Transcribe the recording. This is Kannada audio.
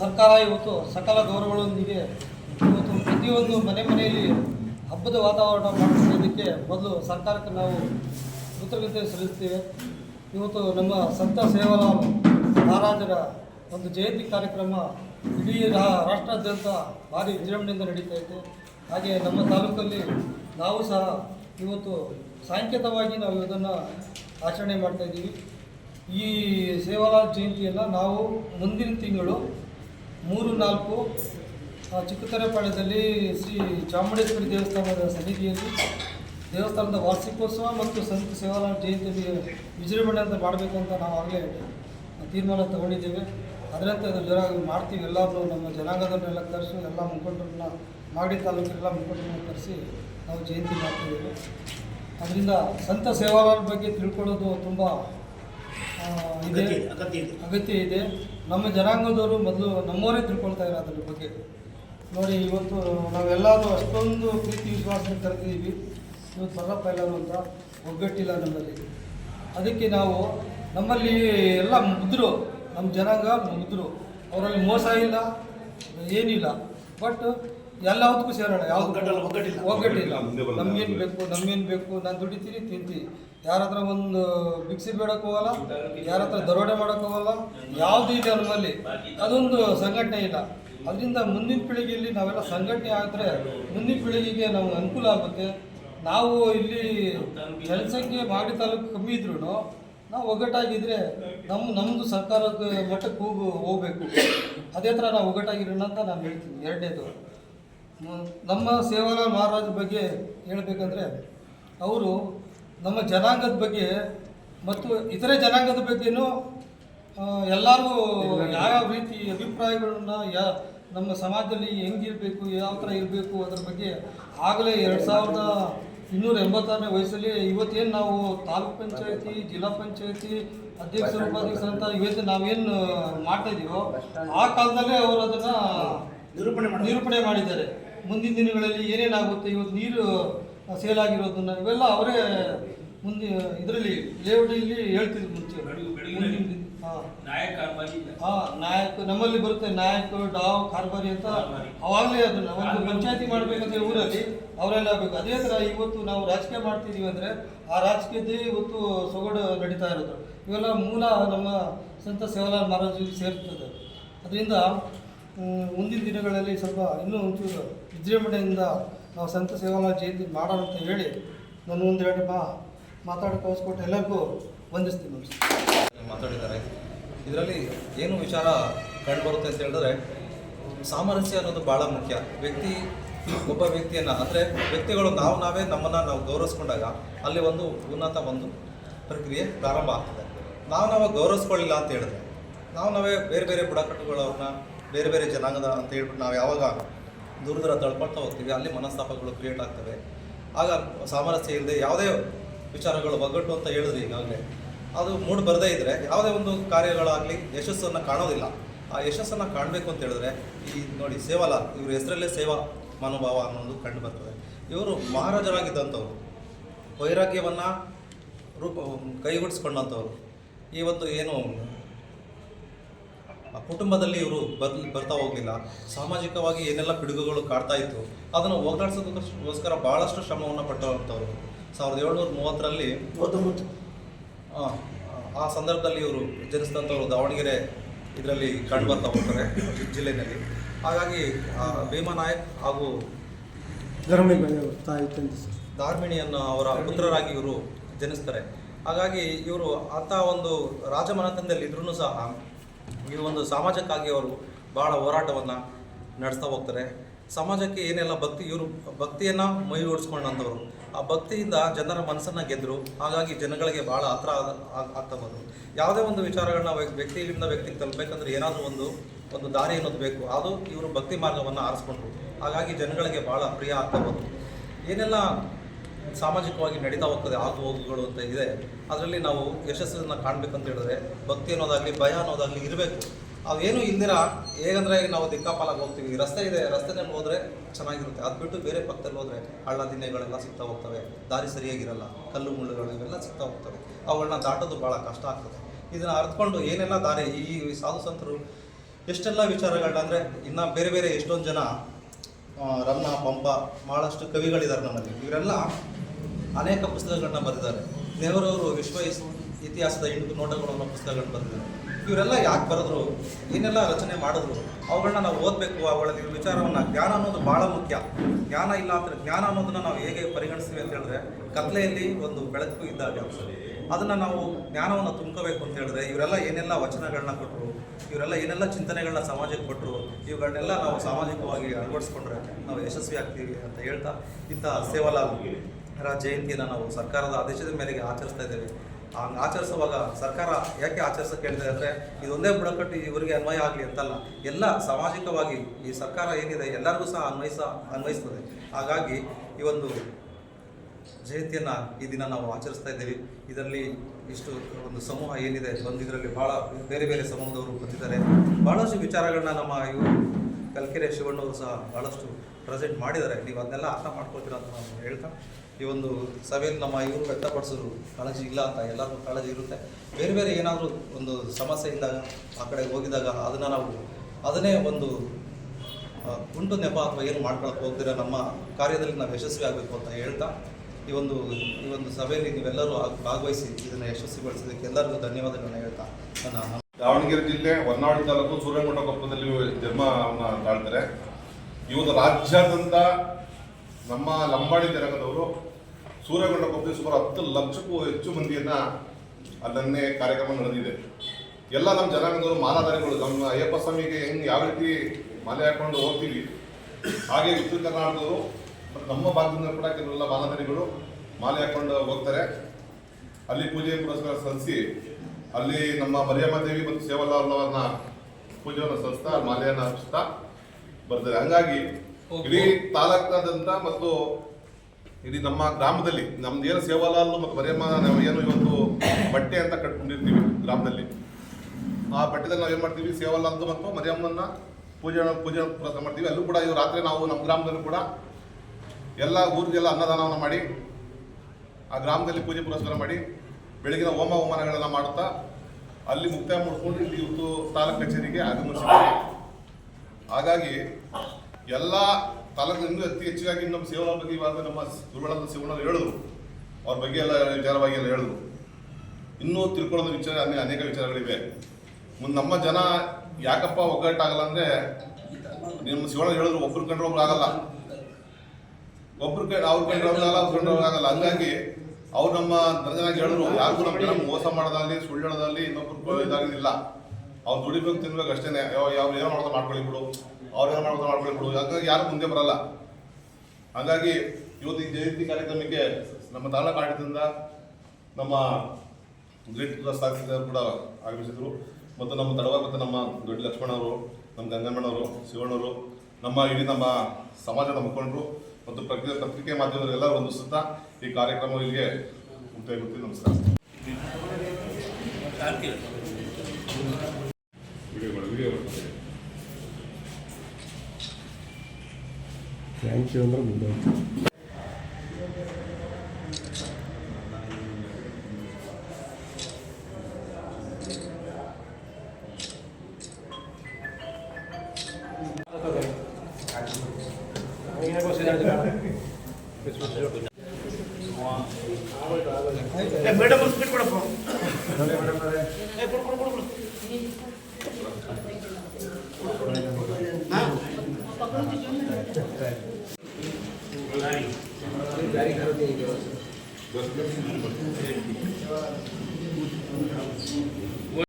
ಸರ್ಕಾರ ಇವತ್ತು ಸಕಲ ಗೌರವಗಳೊಂದಿಗೆ ಇವತ್ತು ಪ್ರತಿಯೊಂದು ಮನೆ ಮನೆಯಲ್ಲಿ ಹಬ್ಬದ ವಾತಾವರಣ ಮಾಡಿಸೋದಕ್ಕೆ ಮೊದಲು ಸರ್ಕಾರಕ್ಕೆ ನಾವು ಕೃತಜ್ಞತೆ ಸಲ್ಲಿಸ್ತೇವೆ ಇವತ್ತು ನಮ್ಮ ಸಂತ ಸೇವಾಲಾಲ್ ಮಹಾರಾಜರ ಒಂದು ಜಯಂತಿ ಕಾರ್ಯಕ್ರಮ ಇಡೀ ರಾಷ್ಟ್ರಾದ್ಯಂತ ಭಾರಿ ವಿಜೃಂಭಣೆಯಿಂದ ನಡೀತಾ ಇದೆ ಹಾಗೆ ನಮ್ಮ ತಾಲೂಕಲ್ಲಿ ನಾವು ಸಹ ಇವತ್ತು ಸಾಂಕೇತವಾಗಿ ನಾವು ಇದನ್ನು ಆಚರಣೆ ಮಾಡ್ತಾಯಿದ್ದೀವಿ ಈ ಸೇವಾಲಾಲ್ ಜಯಂತಿಯನ್ನು ನಾವು ಮುಂದಿನ ತಿಂಗಳು ಮೂರು ನಾಲ್ಕು ಚಿಕ್ಕತರೆಪಾಳ್ಯದಲ್ಲಿ ಶ್ರೀ ಚಾಮುಂಡೇಶ್ವರಿ ದೇವಸ್ಥಾನದ ಸನ್ನಿಧಿಯಲ್ಲಿ ದೇವಸ್ಥಾನದ ವಾರ್ಷಿಕೋತ್ಸವ ಮತ್ತು ಸಂತ ಸೇವಾಲಾಲ್ ಜಯಂತಿಯಲ್ಲಿ ವಿಜೃಂಭಣೆ ಅಂತ ಮಾಡಬೇಕು ಅಂತ ನಾವು ಆಗಲೇ ತೀರ್ಮಾನ ತಗೊಂಡಿದ್ದೇವೆ. ಅದರಂತೆ ಅದು ಜೋರಾಗಿ ಮಾಡ್ತೀವಿ. ಎಲ್ಲರೂ ನಮ್ಮ ಜನಾಂಗದನ್ನೆಲ್ಲ ಕರೆಸಿ, ಎಲ್ಲ ಮುಖಂಡರನ್ನ ಮಾಗಡಿ ತಾಲೂಕಿನೆಲ್ಲ ಮುಖಂಡರನ್ನ ಕರೆಸಿ ನಾವು ಜಯಂತಿ ಮಾಡ್ತಿದ್ದೇವೆ ಅದರಿಂದ ಸಂತ ಸೇವಾಲಾಲ್ ಬಗ್ಗೆ ತಿಳ್ಕೊಳ್ಳೋದು ತುಂಬ ಇದೆ ಅಗತ್ಯ ಇದೆ, ಅಗತ್ಯ ಇದೆ. ನಮ್ಮ ಜನಾಂಗದವರು ಮೊದಲು ನಮ್ಮವರೇ ತಿಳ್ಕೊಳ್ತಾ ಇರೋ ಅದ್ರ ಬಗ್ಗೆ. ನೋಡಿ ಇವತ್ತು ನಾವೆಲ್ಲರೂ ಅಷ್ಟೊಂದು ಪ್ರೀತಿ ವಿಶ್ವಾಸದಿಂದ ಕರೆದಿದ್ದೀವಿ. ಇವತ್ತು ಬರಪ್ಪ ಎಲ್ಲರೂ ಅಂತ ಒಗ್ಗಟ್ಟಿಲ್ಲ ನಮ್ಮಲ್ಲಿ. ಅದಕ್ಕೆ ನಾವು ನಮ್ಮಲ್ಲಿ ಎಲ್ಲ ಮುದ್ರು ನಮ್ಮ ಜನಾಂಗ ಮುದ್ರು ಅವರಲ್ಲಿ ಮೋಸ ಇಲ್ಲ ಏನಿಲ್ಲ. ಬಟ್ ಎಲ್ಲದಕ್ಕೂ ಸೇರೋಣ ಯಾವ್ದು ಒಗ್ಗಟ್ಟಲ್ಲ, ಒಗ್ಗಟ್ಟಿಲ್ಲ. ಒಗ್ಗಟ್ಟಿಲ್ಲ. ನಮ್ಗೇನು ಬೇಕು ನಮ್ಗೇನು ಬೇಕು. ನಾನು ದುಡಿತೀನಿ ತಿಂತೀನಿ. ಯಾರ ಹತ್ರ ಒಂದು ಭಿಕ್ಷೆ ಬೇಡಕ್ಕೆ ಹೋಗಲ್ಲ, ಯಾರ ಹತ್ರ ದರೋಡೆ ಮಾಡಕ್ಕೆ ಹೋಗಲ್ಲ, ಯಾವುದೂ ಇಲ್ಲ ನಮ್ಮಲ್ಲಿ ಅದೊಂದು ಸಂಘಟನೆ ಇಲ್ಲ. ಅದರಿಂದ ಮುಂದಿನ ಪೀಳಿಗೆಯಲ್ಲಿ ನಾವೆಲ್ಲ ಸಂಘಟನೆ ಆದರೆ ಮುಂದಿನ ಪೀಳಿಗೆಗೆ ನಮ್ಗೆ ಅನುಕೂಲ ಆಗುತ್ತೆ. ನಾವು ಇಲ್ಲಿ ಜನಸಂಖ್ಯೆ ಮಾಗಡಿ ತಾಲೂಕು ಕಮ್ಮಿ ಇದ್ರೂ ನಾವು ಒಗ್ಗಟ್ಟಾಗಿದ್ರೆ ನಮ್ಮ ನಮ್ಮದು ಸರ್ಕಾರದ ಮಟ್ಟಕ್ಕೆ ಹೋಗು, ಹೋಗಬೇಕು. ಅದೇ ಥರ ನಾವು ಒಗ್ಗಟ್ಟಾಗಿರೋಣ ಅಂತ ನಾನು ಹೇಳ್ತೀನಿ. ಎರಡನೇದು ನಮ್ಮ ಸೇವಾಲಾಲ್ ಮಹಾರಾಜ್ ಬಗ್ಗೆ ಹೇಳಬೇಕಂದ್ರೆ, ಅವರು ನಮ್ಮ ಜನಾಂಗದ ಬಗ್ಗೆ ಮತ್ತು ಇತರೆ ಜನಾಂಗದ ಬಗ್ಗೆನೂ ಏನು ಎಲ್ಲರೂ ಯಾವ್ಯಾವ ರೀತಿ ಅಭಿಪ್ರಾಯಗಳನ್ನ ಯಾ ನಮ್ಮ ಸಮಾಜದಲ್ಲಿ ಹೆಂಗಿರಬೇಕು ಯಾವ ಥರ ಇರಬೇಕು ಅದ್ರ ಬಗ್ಗೆ ಆಗಲೇ ಎರಡು ಸಾವಿರದ ಇನ್ನೂರ ಎಂಬತ್ತಾರನೇ ವಯಸ್ಸಲ್ಲಿ ಇವತ್ತೇನು ನಾವು ತಾಲೂಕ್ ಪಂಚಾಯತಿ ಜಿಲ್ಲಾ ಪಂಚಾಯತಿ ಅಧ್ಯಕ್ಷರು ಉಪಾಧ್ಯಕ್ಷರು ಅಂತ ಇವತ್ತು ನಾವೇನು ಮಾಡ್ತಾ ಇದೀವೋ ಆ ಕಾಲದಲ್ಲೇ ಅವರು ಅದನ್ನು ನಿರೂಪಣೆ ನಿರೂಪಣೆ ಮಾಡಿದ್ದಾರೆ. ಮುಂದಿನ ದಿನಗಳಲ್ಲಿ ಏನೇನಾಗುತ್ತೆ ಇವತ್ತು ನೀರು ಸೇಲ್ ಆಗಿರೋದನ್ನ ಇವೆಲ್ಲ ಅವರೇ ಮುಂದೆ ಇದರಲ್ಲಿ ಲೇಔಟಲ್ಲಿ ಹೇಳ್ತಿದ್ರು ಮುಂಚೆ. ನಾಯಕ ನಾಯಕ್ ನಮ್ಮಲ್ಲಿ ಬರುತ್ತೆ ನಾಯಕ್ ಡಾವ್ ಕಾರ್ಬಾರಿ ಅಂತ ಅವಾಗಲೇ ಅದನ್ನ ಒಂದು ಪಂಚಾಯತಿ ಮಾಡ್ಬೇಕಂದ್ರೆ ಊರಲ್ಲಿ ಅವರೆಲ್ಲ ಆಗಬೇಕು. ಅದೇ ಥರ ಇವತ್ತು ನಾವು ರಾಜಕೀಯ ಮಾಡ್ತಿದೀವಿ ಅಂದರೆ ಆ ರಾಜಕೀಯದೇ ಇವತ್ತು ಸೊಗಡು ನಡೀತಾ ಇರೋದು. ಇವೆಲ್ಲ ಮೂಲ ನಮ್ಮ ಸಂತ ಸೇವಾಲಾಲ್ ಮಹಾರಾಜರಿಗೆ ಸೇರ್ತದೆ ಅದರಿಂದ ಮುಂದಿನ ದಿನಗಳಲ್ಲಿ ಸ್ವಲ್ಪ ಇನ್ನೂ ಒಂಚೂರು ವಿಜೃಂಭಣೆಯಿಂದ ನಾವು ಸಂತ ಸೇವಾಲಾಲ್ ಜಯಂತಿ ಮಾಡೋಣ ಅಂತ ಹೇಳಿ ನಾನು ಒಂದು ಎರಡು ಮಾ ಮಾತಾಡೋಕೆ ಎಲ್ಲರಿಗೂ ವಂದಿಸ್ತೀನಿ ಮಾತಾಡಿದ್ದಾರೆ. ಇದರಲ್ಲಿ ಏನು ವಿಚಾರ ಕಂಡುಬರುತ್ತೆ ಅಂತ ಹೇಳಿದ್ರೆ, ಸಾಮರಸ್ಯ ಅನ್ನೋದು ಭಾಳ ಮುಖ್ಯ. ವ್ಯಕ್ತಿ, ಒಬ್ಬ ವ್ಯಕ್ತಿಯನ್ನು, ಅಂದರೆ ವ್ಯಕ್ತಿಗಳು ನಾವು ನಾವೇ, ನಮ್ಮನ್ನು ನಾವು ಗೌರವಿಸ್ಕೊಂಡಾಗ ಅಲ್ಲಿ ಒಂದು ಉನ್ನತ ಒಂದು ಪ್ರಕ್ರಿಯೆ ಪ್ರಾರಂಭ ಆಗ್ತದೆ. ನಾವು ನಾವು ಗೌರವಿಸ್ಕೊಳ್ಳಿಲ್ಲ ಅಂತ ಹೇಳಿದ್ರೆ, ನಾವು ನಾವೇ ಬೇರೆ ಬೇರೆ ಬುಡಕಟ್ಟುಗಳವ್ರನ್ನ, ಬೇರೆ ಬೇರೆ ಜನಾಂಗದ ಅಂತ ಹೇಳ್ಬಿಟ್ಟು ನಾವು ಯಾವಾಗ ದೂರ ದೂರ ತಳ್ಕೊಳ್ತಾ ಹೋಗ್ತೀವಿ, ಅಲ್ಲಿ ಮನಸ್ತಾಪಗಳು ಕ್ರಿಯೇಟ್ ಆಗ್ತವೆ. ಆಗ ಸಾಮರಸ್ಯ ಇಲ್ಲದೆ ಯಾವುದೇ ವಿಚಾರಗಳು ಒಗ್ಗಟ್ಟು ಅಂತ ಹೇಳಿದ್ರಿ ಈಗಾಗಲೇ. ಅದು ಮೂಡ್ ಬರದೇ ಇದ್ದರೆ ಯಾವುದೇ ಒಂದು ಕಾರ್ಯಗಳಾಗಲಿ ಯಶಸ್ಸನ್ನು ಕಾಣೋದಿಲ್ಲ. ಆ ಯಶಸ್ಸನ್ನು ಕಾಣಬೇಕು ಅಂತ ಹೇಳಿದ್ರೆ, ಈ ನೋಡಿ ಸೇವಾಲ, ಇವ್ರ ಹೆಸರಲ್ಲೇ ಸೇವಾ ಮನೋಭಾವ ಅನ್ನೋದು ಕಂಡು ಬರ್ತದೆ. ಇವರು ಮಹಾರಾಜರಾಗಿದ್ದಂಥವ್ರು. ವೈರಾಗ್ಯವನ್ನು ರೂಪ, ಕೈಗೂಡಿಸ್ಕೊಂಡಂಥವ್ರು. ಇವತ್ತು ಏನು ಕುಟುಂಬದಲ್ಲಿ ಇವರು ಬರ್ ಬರ್ತಾ ಹೋಗಲಿಲ್ಲ. ಸಾಮಾಜಿಕವಾಗಿ ಏನೆಲ್ಲ ಪಿಡುಗುಗಳು ಕಾಡ್ತಾ ಇತ್ತು ಅದನ್ನು ಹೋಗಲಾಡಿಸೋದಕ್ಕೋಸ್ಕರ ಭಾಳಷ್ಟು ಶ್ರಮವನ್ನು ಪಟ್ಟಂಥವ್ರು ಸಾವಿರದ ಏಳ್ನೂರ ಮೂವತ್ತರಲ್ಲಿ ಆ, ಸಂದರ್ಭದಲ್ಲಿ ಇವರು ಜನಿಸಿದಂಥವ್ರು ದಾವಣಗೆರೆ ಇದರಲ್ಲಿ ಕಂಡು ಬರ್ತಾ ಹೋಗ್ತಾರೆ ಜಿಲ್ಲೆಯಲ್ಲಿ ಹಾಗಾಗಿ ಆ, ಭೀಮಾ ನಾಯಕ್ ಹಾಗೂ ಧಾರ್ಮಿಣಿಯನ್ನು ಅವರ ಪುತ್ರರಾಗಿ ಇವರು ಜನಿಸ್ತಾರೆ. ಹಾಗಾಗಿ ಇವರು ಅಂಥ ಒಂದು ರಾಜಮನೆತನದಲ್ಲಿ ಇದ್ರೂ ಸಹ ಈ ಒಂದು ಸಮಾಜಕ್ಕಾಗಿ ಅವರು ಭಾಳ ಹೋರಾಟವನ್ನು ನಡೆಸ್ತಾ ಹೋಗ್ತಾರೆ. ಸಮಾಜಕ್ಕೆ ಏನೆಲ್ಲ ಭಕ್ತಿ, ಇವರು ಭಕ್ತಿಯನ್ನು ಮೈ ಓಡಿಸ್ಕೊಂಡಂಥವ್ರು ಆ ಭಕ್ತಿಯಿಂದ ಜನರ ಮನಸ್ಸನ್ನು ಗೆದ್ದರು ಹಾಗಾಗಿ ಜನಗಳಿಗೆ ಭಾಳ ಹತ್ರ ಆಗ್ತಾ ಬಂದರು ಯಾವುದೇ ಒಂದು ವಿಚಾರಗಳನ್ನ ವ್ಯ- ವ್ಯಕ್ತಿಯಿಂದ ವ್ಯಕ್ತಿಗೆ ತಲುಪಬೇಕಂದ್ರೆ ಏನಾದರೂ ಒಂದು ಒಂದು ದಾರಿ ಅನ್ನೋದು ಬೇಕು. ಅದು ಇವರು ಭಕ್ತಿ ಮಾರ್ಗವನ್ನು ಆರಿಸ್ಕೊಂಡ್ರು. ಹಾಗಾಗಿ ಜನಗಳಿಗೆ ಭಾಳ ಪ್ರಿಯ ಆಗ್ತಾ ಬಂದರು ಏನೆಲ್ಲ ಸಾಮಾಜಿಕವಾಗಿ ನಡೀತಾ ಹೋಗ್ತದೆ ಆಗು ಹೋಗುಗಳು ಅಂತ ಇದೆ. ಅದರಲ್ಲಿ ನಾವು ಯಶಸ್ಸನ್ನು ಕಾಣಬೇಕಂತ ಹೇಳಿದ್ರೆ ಭಕ್ತಿ ಅನ್ನೋದಾಗಲಿ, ಭಯ ಅನ್ನೋದಾಗಲಿ ಇರಬೇಕು. ಅವೇನು ಇಲ್ದಿರ ಹೇಗಂದ್ರೆ ನಾವು ದಿಕ್ಕಾಪಾಲಾಗಿ ಹೋಗ್ತೀವಿ. ರಸ್ತೆ ಇದೆ, ರಸ್ತೆನಲ್ಲಿ ಹೋದ್ರೆ ಚೆನ್ನಾಗಿರುತ್ತೆ. ಅದು ಬಿಟ್ಟು ಬೇರೆ ಪಕ್ಕದಲ್ಲಿ ಹೋದ್ರೆ ಹಳ್ಳ ದಿನ್ನೆಗಳೆಲ್ಲ ಸಿಗ್ತಾ ಹೋಗ್ತವೆ. ದಾರಿ ಸರಿಯಾಗಿರಲ್ಲ. ಕಲ್ಲು ಮುಳ್ಳುಗಳು ಇವೆಲ್ಲ ಸಿಗ್ತಾ ಹೋಗ್ತವೆ. ಅವುಗಳನ್ನ ದಾಟೋದು ಭಾಳ ಕಷ್ಟ ಆಗ್ತದೆ. ಇದನ್ನು ಅರ್ಥಕೊಂಡು ಏನೆಲ್ಲ ದಾರಿ, ಈ ಸಾಧು ಸಂತರು ಎಷ್ಟೆಲ್ಲ ವಿಚಾರಗಳನ್ನ ಅಂದ್ರೆ ಇನ್ನು ಬೇರೆ ಬೇರೆ ಎಷ್ಟೊಂದು ಜನ ರನ್ನ ಪಂಪ ಭಾಳಷ್ಟು ಕವಿಗಳಿದ್ದಾರೆ ನಮ್ಮಲ್ಲಿ. ಇವರೆಲ್ಲ ಅನೇಕ ಪುಸ್ತಕಗಳನ್ನ ಬರೆದಿದ್ದಾರೆ. ನೆಹರೂರು ವಿಶ್ವ ಇತಿಹಾಸದ ಎಂಟು ನೋಟಗಳು ಅನ್ನೋ ಪುಸ್ತಕಗಳನ್ನ ಬರೆದಿದ್ದಾರೆ. ಇವರೆಲ್ಲ ಯಾಕೆ ಬರೆದ್ರು? ಏನೆಲ್ಲ ರಚನೆ ಮಾಡಿದ್ರು? ಅವುಗಳನ್ನ ನಾವು ಓದಬೇಕು ಅವುಗಳಲ್ಲಿ ವಿಚಾರವನ್ನು ಜ್ಞಾನ ಅನ್ನೋದು ಭಾಳ ಮುಖ್ಯ. ಜ್ಞಾನ ಇಲ್ಲ ಅಂದರೆ ಜ್ಞಾನ ಅನ್ನೋದನ್ನ ನಾವು ಹೇಗೆ ಪರಿಗಣಿಸ್ತೀವಿ ಅಂತ ಹೇಳಿದ್ರೆ ಕತ್ಲೆಯಲ್ಲಿ ಒಂದು ಬೆಳಕು ಇದ್ದಾಗ ಅದನ್ನು ನಾವು ಜ್ಞಾನವನ್ನು ತುಂಬ್ಕೋಬೇಕು ಅಂತ ಹೇಳಿದ್ರೆ ಇವರೆಲ್ಲ ಏನೆಲ್ಲ ವಚನಗಳನ್ನ ಕೊಟ್ಟರು ಇವರೆಲ್ಲ ಏನೆಲ್ಲ ಚಿಂತನೆಗಳನ್ನ ಸಮಾಜಕ್ಕೆ ಕೊಟ್ಟರು ಇವುಗಳನ್ನೆಲ್ಲ ನಾವು ಸಾಮಾಜಿಕವಾಗಿ ಅಳವಡಿಸ್ಕೊಂಡ್ರೆ ನಾವು ಯಶಸ್ವಿ ಆಗ್ತೀವಿ ಅಂತ ಹೇಳ್ತಾ ಇಂಥ ಸೇವಾಲಾಲ್. ಜಯಂತಿಯನ್ನು ನಾವು ಸರ್ಕಾರದ ಆದೇಶದ ಮೇರೆಗೆ ಆಚರಿಸ್ತಾ ಇದ್ದೇವೆ. ಹಂಗೆ ಆಚರಿಸುವಾಗ ಸರ್ಕಾರ ಯಾಕೆ ಆಚರಿಸೋಕೆ ಕೇಳಿದೆ ಅಂದರೆ ಇದೊಂದೇ ಬುಡಕಟ್ಟು ಇವರಿಗೆ ಅನ್ವಯ ಆಗಲಿ ಅಂತಲ್ಲ. ಎಲ್ಲ ಸಾಮಾಜಿಕವಾಗಿ ಈ ಸರ್ಕಾರ ಏನಿದೆ ಎಲ್ಲರಿಗೂ ಸಹ ಅನ್ವಯಿಸ, ಅನ್ವಯಿಸ್ತದೆ. ಹಾಗಾಗಿ ಈ ಒಂದು ಜಯಂತಿಯನ್ನು ಈ ದಿನ ನಾವು ಆಚರಿಸ್ತಾ ಇದ್ದೇವೆ. ಇದರಲ್ಲಿ ಇಷ್ಟು ಒಂದು ಸಮೂಹ ಏನಿದೆ ಬಂದಿದ್ದರಲ್ಲಿ ಭಾಳ ಬೇರೆ ಬೇರೆ ಸಮೂಹದವರು ಬಂದಿದ್ದಾರೆ ಭಾಳಷ್ಟು ವಿಚಾರಗಳನ್ನ ನಮ್ಮ ಇವರು ಕಲ್ಕೆರೆ ಶಿವಣ್ಣವರು ಸಹ ಭಾಳಷ್ಟು ಪ್ರೆಸೆಂಟ್ ಮಾಡಿದ್ದಾರೆ. ನೀವು ಅದನ್ನೆಲ್ಲ ಅರ್ಥ ಅಂತ ನಾನು ಹೇಳ್ತಾ, ಈ ಒಂದು ಸಭೆಯಲ್ಲಿ ನಮ್ಮ ಇವರು ವ್ಯಕ್ತಪಡಿಸಿದ್ರು, ಕಾಳಜಿ ಇಲ್ಲ ಅಂತ, ಎಲ್ಲರಿಗೂ ಕಾಳಜಿ ಇರುತ್ತೆ. ಬೇರೆ ಬೇರೆ ಏನಾದರೂ ಒಂದು ಸಮಸ್ಯೆ ಇದ್ದಾಗ ಆ ಕಡೆ ಹೋಗಿದಾಗ ಅದನ್ನು ನಾವು, ಅದನ್ನೇ ಒಂದು ಗುಂಡು ನೆಪ ಅಥವಾ ಏನು ಮಾಡ್ಕೊಳಕ್ಕೆ ಹೋಗ್ತೀರಾ, ನಮ್ಮ ಕಾರ್ಯದಲ್ಲಿ ನಾವು ಯಶಸ್ವಿ ಆಗಬೇಕು ಅಂತ ಹೇಳ್ತಾ, ಈ ಒಂದು ಈ ಒಂದು ಸಭೆಯಲ್ಲಿ ನೀವೆಲ್ಲರೂ ಭಾಗವಹಿಸಿ ಇದನ್ನು ಯಶಸ್ವಿಗೊಳಿಸಿದ್ದಕ್ಕೆ ಎಲ್ಲರಿಗೂ ಧನ್ಯವಾದಗಳನ್ನ ಹೇಳ್ತಾ, ನನ್ನ ದಾವಣಗೆರೆ ಜಿಲ್ಲೆ ಹೊನ್ನಾಳಿ ತಾಲೂಕು ಸೂರ್ಯಮಠ ಕೊಪ್ಪದಲ್ಲಿ ಜನ್ಮವನ್ನು ತಾಳ್ತಾರೆ. ಇವತ್ತು ರಾಜ್ಯಾದ್ಯಂತ ನಮ್ಮ ಲಂಬಾಣಿ ಜನಾಂಗದವರು ಸೂರ್ಯಮಠ ಕೊಪ್ಪದಲ್ಲಿ ಸುಮಾರು ಹತ್ತು ಲಕ್ಷಕ್ಕೂ ಹೆಚ್ಚು ಮಂದಿಯನ್ನು ಅದನ್ನೇ ಕಾರ್ಯಕ್ರಮ ನಡೆದಿದೆ. ಎಲ್ಲ ನಮ್ಮ ಜನಾಂಗದವರು ಮಾಲಾಧಾರಿಗಳು, ನಮ್ಮ ಅಯ್ಯಪ್ಪ ಸ್ವಾಮಿಗೆ ಹೆಂಗೆ ಯಾವ ರೀತಿ ಮಾಲೆ ಹಾಕೊಂಡು ಹೋಗ್ತೀವಿ, ಹಾಗೆ ಉತ್ತರ ಕರ್ನಾಟಕದವರು ನಮ್ಮ ಭಾಗದಿಂದ ಕೂಡ ಕೆಲವೆಲ್ಲ ಮಾಲಾಧಾರಿಗಳು ಮಾಲೆ ಹಾಕೊಂಡು ಹೋಗ್ತಾರೆ. ಅಲ್ಲಿ ಪೂಜೆ ಪುರಸ್ಕಾರ ಸಲ್ಲಿಸಿ ಅಲ್ಲಿ ನಮ್ಮ ಮರಿಯಮ್ಮ ದೇವಿ ಮತ್ತು ಸೇವಲಾಲ್ನವರನ್ನ ಪೂಜೆಯನ್ನು ಸಲ್ಲಿಸ್ತಾ ಮಾಲೆಯನ್ನು ಹಚ್ಚುತ್ತಾ ಬರ್ತದೆ. ಹಂಗಾಗಿ ಇಡೀ ತಾಲೂಕಿನಾದ್ಯಂತ ಮತ್ತು ಇಡೀ ನಮ್ಮ ಗ್ರಾಮದಲ್ಲಿ ನಮ್ದು ಏನು ಸೇವಾಲಾಲ್ ಮತ್ತು ಮರಿಯಮ್ಮ ನಾವು ಏನು ಇವತ್ತು ಬಟ್ಟೆ ಅಂತ ಕಟ್ಕೊಂಡಿರ್ತೀವಿ ಗ್ರಾಮದಲ್ಲಿ ಆ ಬಟ್ಟೆದಲ್ಲಿ ನಾವು ಏನು ಮಾಡ್ತೀವಿ? ಸೇವಾಲಾಲ್ದು ಮತ್ತು ಮರಿಯಮ್ಮನ ಪೂಜೆ ಪೂಜೆ ಪುರಸ್ಕಾರ ಮಾಡ್ತೀವಿ. ಅಲ್ಲೂ ಕೂಡ ಇವು ರಾತ್ರಿ ನಾವು ನಮ್ಮ ಗ್ರಾಮದಲ್ಲೂ ಕೂಡ ಎಲ್ಲ ಊರಿಗೆಲ್ಲ ಅನ್ನದಾನವನ್ನು ಮಾಡಿ ಆ ಗ್ರಾಮದಲ್ಲಿ ಪೂಜೆ ಪುರಸ್ಕಾರ ಮಾಡಿ ಬೆಳಗಿನ ಹೋಮ ಹೋಮನಗಳನ್ನ ಮಾಡ್ತಾ ಅಲ್ಲಿ ಮುಕ್ತಾಯ ಮಾಡಿಕೊಂಡು ಇಲ್ಲಿ ಇವತ್ತು ತಾಲೂಕು ಕಚೇರಿಗೆ ಆಗಮಿಸಿದ್ದಾರೆ ಹಾಗಾಗಿ ಎಲ್ಲ ತಾಲೂಕು ಅತಿ ಹೆಚ್ಚಾಗಿ ನಮ್ಮ ಸೇವನ ಬಗ್ಗೆ ಇವಾಗ ನಮ್ಮ ದುರ್ಬಳದ ಸೇವನರು ಹೇಳಿದ್ರು. ಅವ್ರ ಬಗ್ಗೆ ಎಲ್ಲ ವಿಚಾರವಾಗಿ ಎಲ್ಲ ಹೇಳಿದ್ರು. ಇನ್ನೂ ತಿಳ್ಕೊಳ್ಳೋದು ವಿಚಾರ ಅಲ್ಲಿ ಅನೇಕ ವಿಚಾರಗಳಿವೆ. ಮುಂದೆ ನಮ್ಮ ಜನ ಯಾಕಪ್ಪ ಒಗ್ಗಟ್ಟಾಗಲ್ಲ ಅಂದ್ರೆ ನಿಮ್ಮ ಶಿವಣ್ಣ ಹೇಳಿದ್ರು, ಒಬ್ರು ಕಂಡ್ರೆ ಒಬ್ರು ಆಗಲ್ಲ. ಒಬ್ರು ಕಂಡ್ರೆ ಅವ್ರ ಕಂಡ್ರೆ ಅವ್ರು ಆಗಲ್ಲ. ಹಂಗಾಗಿ ಅವ್ರು ನಮ್ಮ ಜನಜನಾಗಿ ಹೇಳಿದ್ರು, ಯಾರಿಗೂ ನಮ್ಮ ಜನ ಮೋಸ ಮಾಡೋದಾಗಲಿ, ಸುಳ್ಳು ಹೇಳೋದಾಗಲಿ ಇನ್ನೊಬ್ರು ಅವ್ರು ದುಡಿಬೇಕು ತಿನ್ಬೇಕು ಅಷ್ಟೇ ಯಾವ ಏನು ಮಾಡೋದು ಮಾಡ್ಕೊಳ್ಳಿ ಬಿಡು. ಅವ್ರು ಏನೋ ಮಾಡೋದು ಮಾಡ್ಕೊಳ್ಳಿ ಬಿಡು. ಹಾಗಾಗಿ ಯಾರು ಮುಂದೆ ಬರಲ್ಲ. ಹಾಗಾಗಿ ಇವತ್ತು ಈ ಜಯಂತಿ ಕಾರ್ಯಕ್ರಮಕ್ಕೆ ನಮ್ಮ ತಾಲೂಕು ಆಡಳಿತದಿಂದ ನಮ್ಮ ಗ್ರೇಟ್ ಸಾಧಿಸಿದವರು ಕೂಡ ಆಗಮಿಸಿದ್ರು. ಮತ್ತು ನಮ್ಮ ತಡವ ಮತ್ತು ನಮ್ಮ ದೊಡ್ಡ ಲಕ್ಷ್ಮಣವರು ನಮ್ಮ ಗಂಗಮ್ಮನವರು ಶಿವಣ್ಣವರು ನಮ್ಮ ಇಡೀ ನಮ್ಮ ಸಮಾಜದ ಮುಖಂಡರು. ಮತ್ತು ಪ್ರತಿ ಪತ್ರಿಕೆ ಮಾಧ್ಯಮದಲ್ಲಿ ಎಲ್ಲರೂ ಒಂದು ಸುತ್ತ ಈ ಕಾರ್ಯಕ್ರಮ ಇಲ್ಲಿಗೆ ಮುಕ್ತಾಯಗೊಳ್ತೀವಿ ನಮಸ್ಕಾರ. ಥ್ಯಾಂಕ್ ಯು ಅಂದ್ರೆ ಏ, ಕೊಡು, ಕೊಡು, ಕೊಡು, ಕೊಡು. ಹಾ?